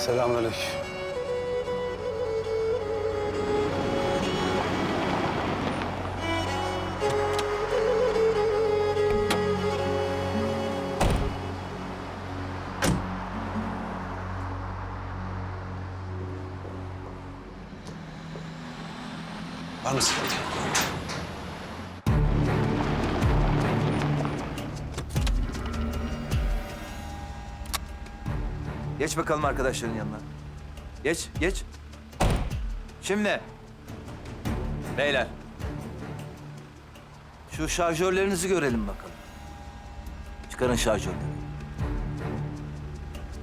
Selamünaleyküm. Var mı sıkıntı? Geç bakalım arkadaşların yanına. Geç, geç. Şimdi. Beyler. Şu şarjörlerinizi görelim bakalım. Çıkarın şarjörleri.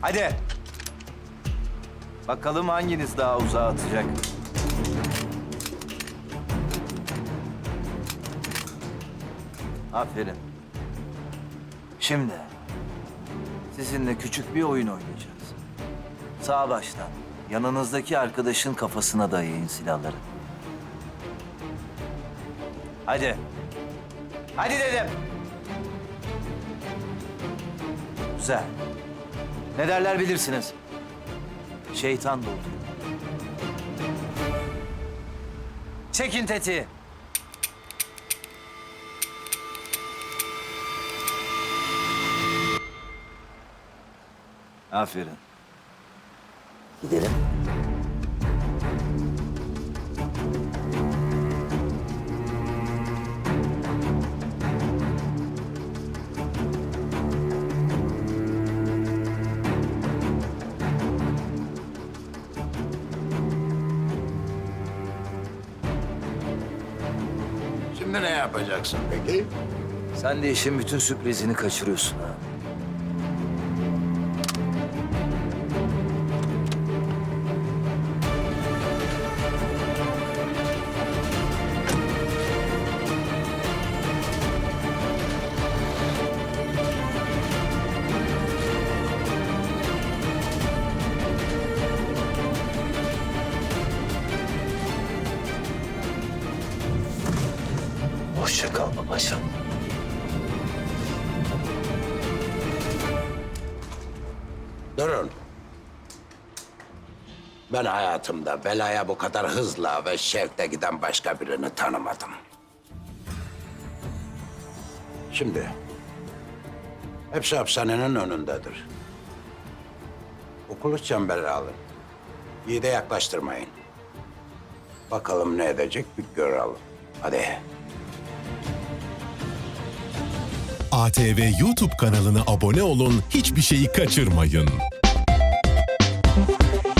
Hadi. Bakalım hanginiz daha uzağa atacak. Aferin. Şimdi sizinle küçük bir oyun oynayacağız. Sağ baştan yanınızdaki arkadaşın kafasına dayayın silahları. Hadi. Hadi dedim. Güzel. Ne derler bilirsiniz. Şeytan doldu. Çekin tetiği. Aferin. Gidelim. Şimdi ne yapacaksın peki? Sen de işin bütün sürprizini kaçırıyorsun ha. Hoşça kal babacığım. Durun. Ben hayatımda belaya bu kadar hızla ve şevkle giden başka birini tanımadım. Şimdi hepsi hapishanenin önündedir. Bu kılıç çemberi alın. İyi de yaklaştırmayın. Bakalım ne edecek bir görelim. Hadi. ATV YouTube kanalına abone olun, hiçbir şeyi kaçırmayın. Müzik